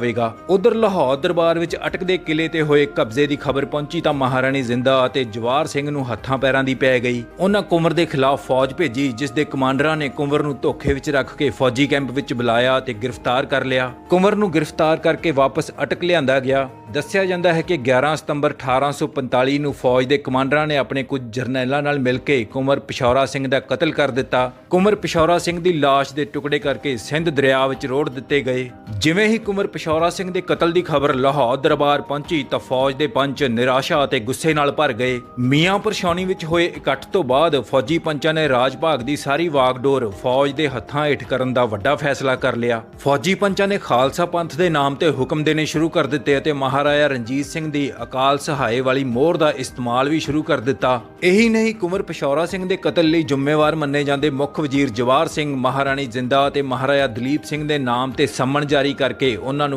ਜਾਵੇਗਾ। ਉਧਰ ਲਾਹੌਰ ਦਰਬਾਰ ਵਿੱਚ ਅਟਕਦੇ ਕਿਲੇ ਤੇ ਹੋਏ ਕਬਜ਼ੇ ਦੀ ਖਬਰ ਪਹੁੰਚੀ ਤਾਂ ਮਹਾਰਾਣੀ ਜ਼ਿੰਦਾ ਅਤੇ ਜਵਾਰ ਸਿੰਘ ਨੂੰ ਹੱਥਾਂ ਪੈਰਾਂ ਦੀ ਪੈ ਗਈ। ਉਹਨਾਂ ਕੁੰਵਰ ਦੇ ਖਿਲਾਫ ਫੌਜ ਭੇਜੀ, ਜਿਸ ਦੇ ਕਮਾਂਡਰਾਂ ਨੇ ਕੁੰਵਰ ਨੂੰ ਧੋਖੇ ਵਿੱਚ ਰੱਖ ਕੇ ਫੌਜੀ ਕੈਂਪ ਵਿੱਚ ਬੁਲਾਇਆ ਤੇ ਗ੍ਰਿਫਤਾਰ ਕਰ ਲਿਆ। ਕੁੰਵਰ ਨੂੰ ਗ੍ਰਿਫਤਾਰ ਕਰਕੇ ਵਾਪਸ ਅਟਕ ਲਿਆਂਦਾ ਗਿਆ। ਦੱਸਿਆ ਜਾਂਦਾ ਹੈ ਕਿ 11 ਸਤੰਬਰ 1845 ਨੂੰ ਫੌਜ ਦੇ ਕਮਾਂਡਰਾਂ ਨੇ ਆਪਣੇ ਕੁਝ ਜਰਨੈਲਾਂ ਨਾਲ ਮਿਲ ਕੇ ਕੁੰਵਰ ਪਿਸ਼ੌਰਾ ਸਿੰਘ ਦਾ ਕਤਲ ਕਰ ਦਿੱਤਾ। ਕੁੰਵਰ ਪਿਸ਼ੌਰਾ ਸਿੰਘ ਦੀ ਲਾਸ਼ ਦੇ ਟੁਕੜੇ ਕਰਕੇ ਸਿੰਧ ਦਰਿਆ ਵਿੱਚ ਰੋੜ ਦਿੱਤੇ ਗਏ। ਜਿਵੇਂ ਹੀ ਕੁੰਵਰ ਪਿਸ਼ੌਰਾ ਸਿੰਘ ਦੇ ਕਤਲ ਦੀ ਖਬਰ ਲਾਹੌਰ ਦਰਬਾਰ ਪਹੁੰਚੀ ਤਾਂ ਫੌਜ ਦੇ ਪੰਚ ਨਿਰਾਸ਼ਾ ਅਤੇ ਗੁੱਸੇ ਨਾਲ ਭਰ ਗਏ। ਮੀਆਂ ਛਾਉਣੀ ਵਿੱਚ ਹੋਏ ਇਕੱਠ ਤੋਂ ਬਾਅਦ ਫੌਜੀ ਪੰਚਾਂ ਨੇ ਰਾਜ ਭਾਗ ਦੀ ਸਾਰੀ ਵਾਗਡੋਰ ਫੌਜ ਦੇ ਹੱਥਾਂ ਹੇਠ ਕਰਨ ਦਾ ਵੱਡਾ ਫੈਸਲਾ ਕਰ ਲਿਆ। ਫੌਜੀ ਪੰਚਾਂ ਨੇ ਖਾਲਸਾ ਪੰਥ ਦੇ ਨਾਮ ਤੇ ਹੁਕਮ ਦੇਣੇ ਸ਼ੁਰੂ ਕਰ ਦਿੱਤੇ ਅਤੇ ਮਹਾਰਾਜਾ ਰਣਜੀਤ ਸਿੰਘ ਦੀ ਅਕਾਲ ਸਹਾਏ ਵਾਲੀ ਮੋਹਰ ਦਾ ਇਸਤੇਮਾਲ ਵੀ ਸ਼ੁਰੂ ਕਰ ਦਿੱਤਾ। ਇਹੀ ਨਹੀਂ, ਕੁੰਵਰ ਪਿਸ਼ੌਰਾ ਸਿੰਘ ਦੇ ਕਤਲ ਲਈ ਜ਼ਿੰਮੇਵਾਰ ਮੰਨੇ ਜਾਂਦੇ ਮੁੱਖ ਵਜ਼ੀਰ ਜਵਾਰ ਸਿੰਘ ਮਹਾਰਾਣੀ ਜਿੰਦਾ ਅਤੇ ਮਹਾਰਾਜਾ ਦਲੀਪ ਸਿੰਘ ਦੇ ਨਾਮ ਤੇ ਸੰਮਣ ਜਾਰੀ ਕਰਕੇ ਉਹਨਾਂ ਨੂੰ